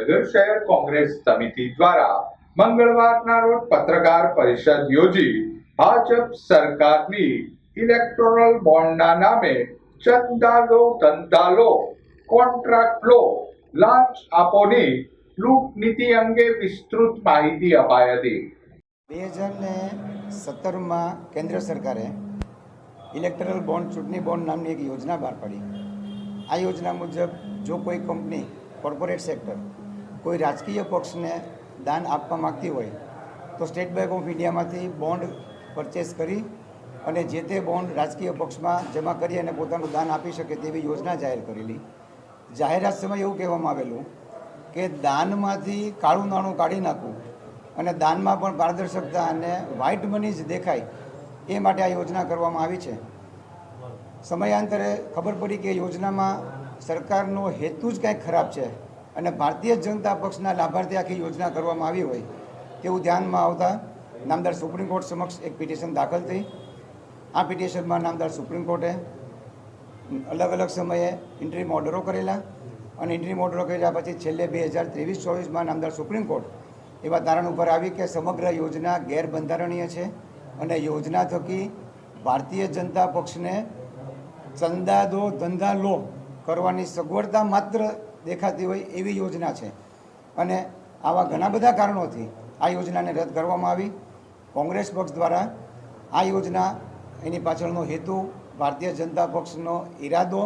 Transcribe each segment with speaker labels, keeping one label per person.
Speaker 1: ભાવનગર શહેર કોંગ્રેસ સમિતિ દ્વારા મંગળવારના રોજ પત્રકાર પરિષદ યોજી ભાજપ સરકારની ઇલેક્ટોરલ બોન્ડના નામે ચંદાલો ધંધાલો, કોન્ટ્રાક્ટ લો, લાંચ આપોની લૂંટ નીતિ અંગે વિસ્તૃત માહિતી અપાઈ હતી.
Speaker 2: બે હજાર ને સત્તરમાં કેન્દ્ર સરકારે ઇલેક્ટોરલ બોન્ડ, ચૂંટણી બોન્ડ નામની એક યોજના બહાર પાડી. આ યોજના મુજબ જો કોઈ કંપની કોર્પોરેટ સેક્ટર કોઈ રાજકીય પક્ષને દાન આપવા માગતી હોય, તો સ્ટેટ બેંક ઓફ ઇન્ડિયામાંથી બોન્ડ પરચેસ કરી અને જે તે બોન્ડ રાજકીય પક્ષમાં જમા કરી અને પોતાનું દાન આપી શકે તેવી યોજના જાહેર કરેલી. જાહેરાત સમયે એવું કહેવામાં આવેલું કે દાનમાંથી કાળું નાણું કાઢી નાખવું અને દાનમાં પણ પારદર્શકતા અને વ્હાઇટ મની જ દેખાય એ માટે આ યોજના કરવામાં આવી છે. સમયાંતરે ખબર પડી કે યોજનામાં સરકારનો હેતુ જ કાંઈક ખરાબ છે. અને ભારતીય જનતા પક્ષના લાભાર્થી આખી યોજના કરવામાં આવી હોય તેવું ધ્યાનમાં આવતા નામદાર સુપ્રીમ કોર્ટ સમક્ષ એક પિટિશન દાખલ થઈ. આ પિટિશનમાં નામદાર સુપ્રીમ કોર્ટે અલગ અલગ સમયે ઇન્ટ્રીમ ઓર્ડરો કરેલા અને ઇન્ટ્રીમ ઓર્ડરો કર્યા પછી છેલ્લે બે હજાર ત્રેવીસ ચોવીસમાં નામદાર સુપ્રીમ કોર્ટ એવા તારણ ઉપર આવી કે સમગ્ર યોજના ગેરબંધારણીય છે અને યોજના થકી ભારતીય જનતા પક્ષને ચંદાદો ધંધા લો કરવાની સગવડતા માત્ર દેખાતી હોય એવી યોજના છે. અને આવા ઘણા બધા કારણોથી આ યોજનાને રદ કરવામાં આવી. કોંગ્રેસ પક્ષ દ્વારા આ યોજના એની પાછળનો હેતુ ભારતીય જનતા પક્ષનો ઈરાદો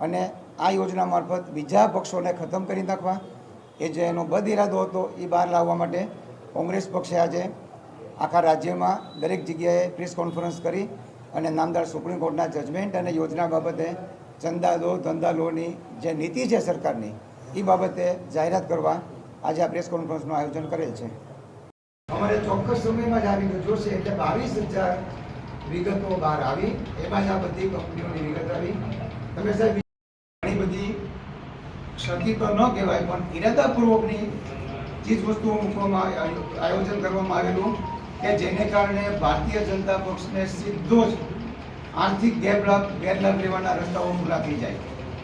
Speaker 2: અને આ યોજના મારફત બીજા પક્ષોને ખતમ કરી નાખવા. એ જે એનો બદ ઇરાદો હતો એ બહાર લાવવા માટે કોંગ્રેસ પક્ષે આજે આખા રાજ્યમાં દરેક જગ્યાએ પ્રેસ કોન્ફરન્સ કરી અને નામદાર સુપ્રીમ કોર્ટના જજમેન્ટ અને યોજના બાબતે ચંદા લો, ધંધા લોની જે નીતિ છે સરકારની એ બાબતે જાહેરાત કરવા આજે આ પ્રેસ કોન્ફરન્સનું આયોજન કરેલ છે. અમારે ચોક્કસ સમયમાં જ આવી જોશે એટલે બાવીસ હજાર વિગતો બહાર આવી. એમાં જ આ બધી કંપનીઓની વિગત આવી. તમે સાહેબ, ઘણી બધી ક્ષતિ તો ન કહેવાય, પણ ઇરાદાપૂર્વકની ચીજ વસ્તુઓ મૂકવામાં આયો- આયોજન કરવામાં આવેલું કે જેને કારણે ભારતીય જનતા પક્ષને સીધો જ આર્થિક ગેરલાભ ગેરલાભ લેવાના રસ્તાઓ ખુલ્લા જાય.